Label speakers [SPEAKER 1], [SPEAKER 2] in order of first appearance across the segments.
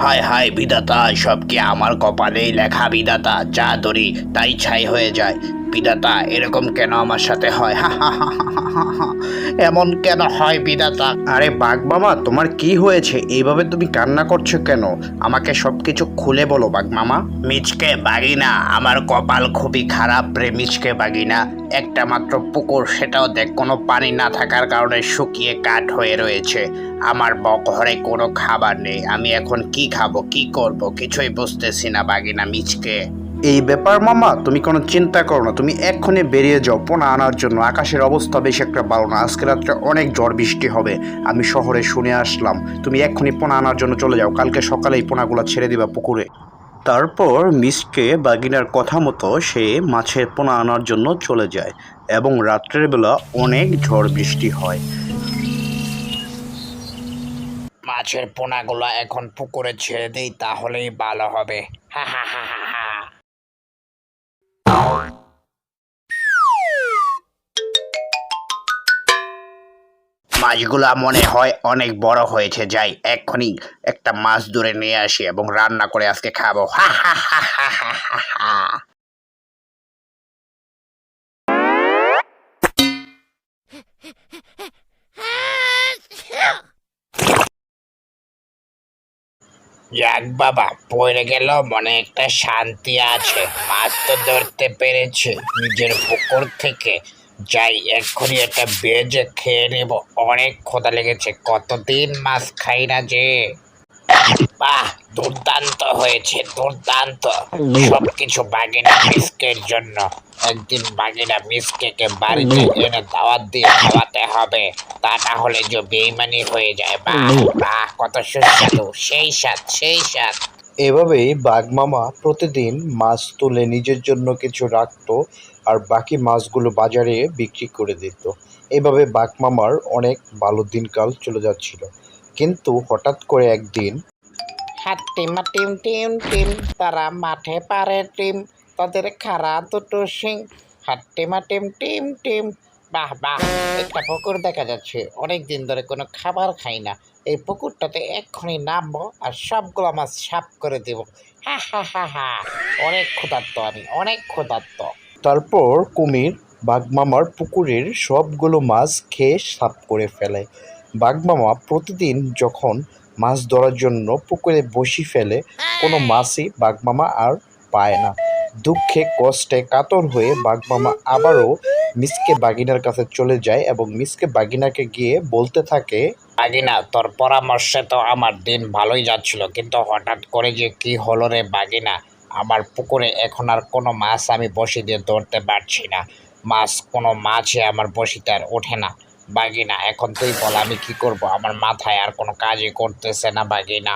[SPEAKER 1] হায় হায় বিধাতা সব কি আমার কপালেই লেখা বিধাতা? যা ধরি তাই ছাই হয়ে যায়। বিধাতা এরকম কেন আমার সাথে হয়? হা হা হা হা হা। এমন কেন হয় বিধাতা?
[SPEAKER 2] আরে বাঘ মামা তোমার কি হয়েছে? এইভাবে তুমি কান্না করছ কেন? আমাকে সব কিছু খুলে বলো বাঘ মামা।
[SPEAKER 1] মিচকে বাগিনা আমার কপাল খুবই খারাপ রে মিচকে বাগিনা। একটা মাত্র পুকুর সেটাও দেখ কোনো পানি না থাকার কারণে শুকিয়ে কাঠ হয়ে রয়েছে। আমার বকহরে কোনো খাবার নেই। আমি এখন কি খাব কি করব? কিছুই বুঝতেছি না বাগিনা মিচকে।
[SPEAKER 2] এই ব্যাপার মামা, তুমি কোনো চিন্তা করো না, তুমি এক্ষুনি বেরিয়ে যাও। পোনা আনার জন্য আকাশের অবস্থা বেশ একটা ভালো না। আজকে রাত্রে অনেক ঝড় বৃষ্টি হবে। আমি শহরে শুনে আসলাম। তুমি এক্ষুনি পোনা আনার জন্য চলে যাও। কালকে সকালে এই পোনাগুলো ছেড়ে দিবা পুকুরে। তারপর মিসকে বাগিনার কথা মতো সে মাছের পোনা আনার জন্য চলে যায় এবং রাত্রের বেলা অনেক ঝড় বৃষ্টি হয়।
[SPEAKER 1] মাছের পোনাগুলো এখন পুকুরে ছেড়ে দেই, তাহলেই ভালো হবে। হা হা হা। মাছগুলা মনে হয় অনেক বড় হয়েছে। যাই, এক্ষুনি একটা মাছ ধরে নিয়ে আসি এবং রান্না করে আজকে খাব। যাক বাবা, পড়ে গেল, মনে একটা শান্তি আছে। মাছ তো ধরতে পেরেছে, নিজের পুকুর থেকে। যাই, এক্ষুনি একটা বেজে খেয়ে নেব। অনেক ক্ষুধা লেগেছে, কতদিন মাছ খাই না যে? বাহ, দুর্দান্ত হয়েছে, দুর্দান্ত। সবকিছু বাগিনা মিসকের জন্য। একদিন বাগিনা মিসকে বাড়িতে এনে দাওয়াত দিয়ে খাওয়াতে হবে। তা না হলে যে বেইমানি হয়ে যায়। বাহ বাহ, কত সুস্বাদু। সেই স্বাদ সেই স্বাদ।
[SPEAKER 2] এভাবেই বাঘ মামা প্রতিদিন মাছ তুলে নিজের জন্য কিছু রাখতো আর বাকি মাছগুলো বাজারে বিক্রি করে দিত। এভাবে বাঘ মামার অনেক ভালো দিনকাল চলে যাচ্ছিল। কিন্তু হঠাৎ করে একদিন
[SPEAKER 1] টিম তারা মাঠে পারে টিম, তাদের খারা দুটো সিং হাট্টিমা টিম টিম টিম, বাহ বাহ, একটা পুকুর দেখা যাচ্ছে। অনেক দিন ধরে কোনো খাবার খাই না। এই পুকুরটাতে এক্ষুনি নামবো আর সবগুলো মাছ সাফ করে দেব। হা হা হা হা। অনেক ক্ষুধার্ত আমি, অনেক ক্ষুধার্ত।
[SPEAKER 2] তারপর কুমির বাঘ মামার পুকুরের সবগুলো মাছ খেয়ে সাফ করে ফেলে। বাঘ মামা প্রতিদিন যখন মাছ ধরার জন্য পুকুরে বসি ফেলে, কোনো মাছই বাঘ মামা আর পায় না। দুঃখে, কষ্টে কাতর হয়ে বাঘ মামা আবারও মিসকে বাগিনার কাছে চলে যায় এবং মিসকে বাগিনাকে গিয়ে বলতে থাকে
[SPEAKER 1] বাগিনা তোর পরামর্শে তো আমার দিন ভালোই যাচ্ছিল, কিন্তু হঠাৎ করে যে কি হলো রে বাগিনা, আমার পুকুরে এখন আর কোনো মাছ আমি বসি দিয়ে ধরতে পারছি না। মাছ, কোনো মাছে আমার বসিতে আর ওঠে না। বাগিনা, এখন তুই বল, আমি কি করব? আমার মাথায় আর কোনো কাজই করতেছে না বাগিনা।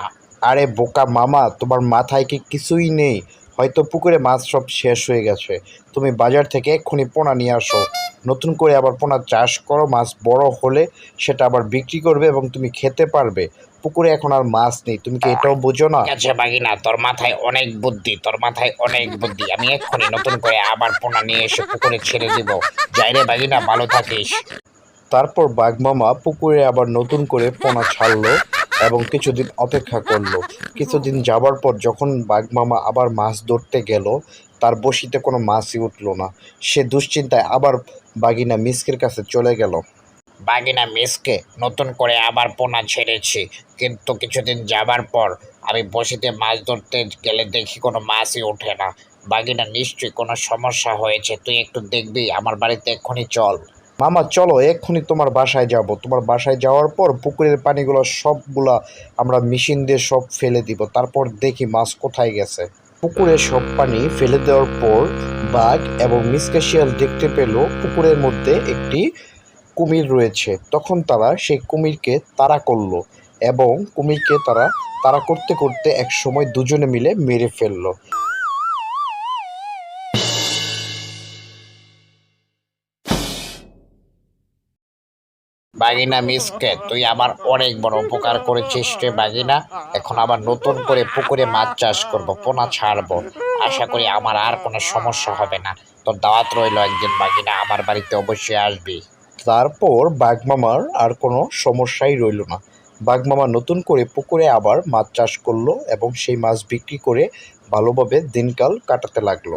[SPEAKER 2] আরে বোকা মামা, তোমার মাথায় কি কিছুই নেই? হয়তো পুকুরে মাছ সব শেষ হয়ে গেছে। তুমি বাজার থেকে এক্ষুনি পোনা নিয়ে আসো। নতুন করে আবার পোনা চাষ করো মাছ বড় হলে সেটা আবার বিক্রি করবে এবং তুমি খেতে পারবে। পুকুরে এখন আর মাছ নেই। তুমি কি এটাও বুঝো না?
[SPEAKER 1] আছে বাগিনা তোর মাথায় অনেক বুদ্ধি তোর মাথায় অনেক বুদ্ধি। আমি এক্ষুনি নতুন করে আবার পোনা নিয়ে এসে পুকুরে ছেড়ে দিব। যাই রে বাগিনা ভালো থাকিস।
[SPEAKER 2] তারপর বাঘমামা পুকুরে আবার নতুন করে পোনা ছাড়লো। এবং কিছুদিন অপেক্ষা করল। কিছুদিন যাবার পর যখন বাঘ মামা আবার মাছ ধরতে গেল, তার বসিতে কোনো মাছই উঠল না। সে দুশ্চিন্তায় আবার বাগিনা মিসকের কাছে চলে গেল।
[SPEAKER 1] বাগিনা মিসকে, নতুন করে আবার পোনা ছেড়েছি, কিন্তু কিছুদিন যাবার পর আমি বসিতে মাছ ধরতে গেলে দেখি কোনো মাছই ওঠে না। বাগিনা, নিশ্চয়ই কোনো সমস্যা হয়েছে, তুই একটু দেখবি, আমার বাড়িতে এক্ষুনি চল।
[SPEAKER 2] মামা, চলো, এক্ষুনি তোমার বাসায় যাব। তোমার বাসায় যাওয়ার পর পুকুরের পানিগুলো সবগুলা আমরা মেশিন দিয়ে সব ফেলে দিব। তারপর দেখি মাছ কোথায় গেছে। পুকুরে সব পানি ফেলে দেওয়ার পর বাঘ এবং মিসকে শিয়াল দেখতে পেল পুকুরের মধ্যে একটি কুমির রয়েছে। তখন তারা সেই কুমিরকে তাড়া করল এবং কুমিরকে তারা তাড়া করতে করতে এক সময় দুজনে মিলে মেরে ফেলল।
[SPEAKER 1] বাগিনা মিসকে তুই আমার অনেক বড় উপকার করেছিস রে বাগিনা। এখন আবার নতুন করে পুকুরে মাছ চাষ করব, পোনা ছাড়বো। আশা করি আমার আর কোনো সমস্যা হবে না। তোর দাওয়াত রইল একদিন বাগিনা, আমার বাড়িতে অবশ্যই আসবি।
[SPEAKER 2] তারপর বাঘ মামার আর কোনো সমস্যাই রইল না। বাঘমামা নতুন করে পুকুরে আবার মাছ চাষ করল এবং সেই মাছ বিক্রি করে ভালোভাবে দিনকাল কাটাতে লাগল।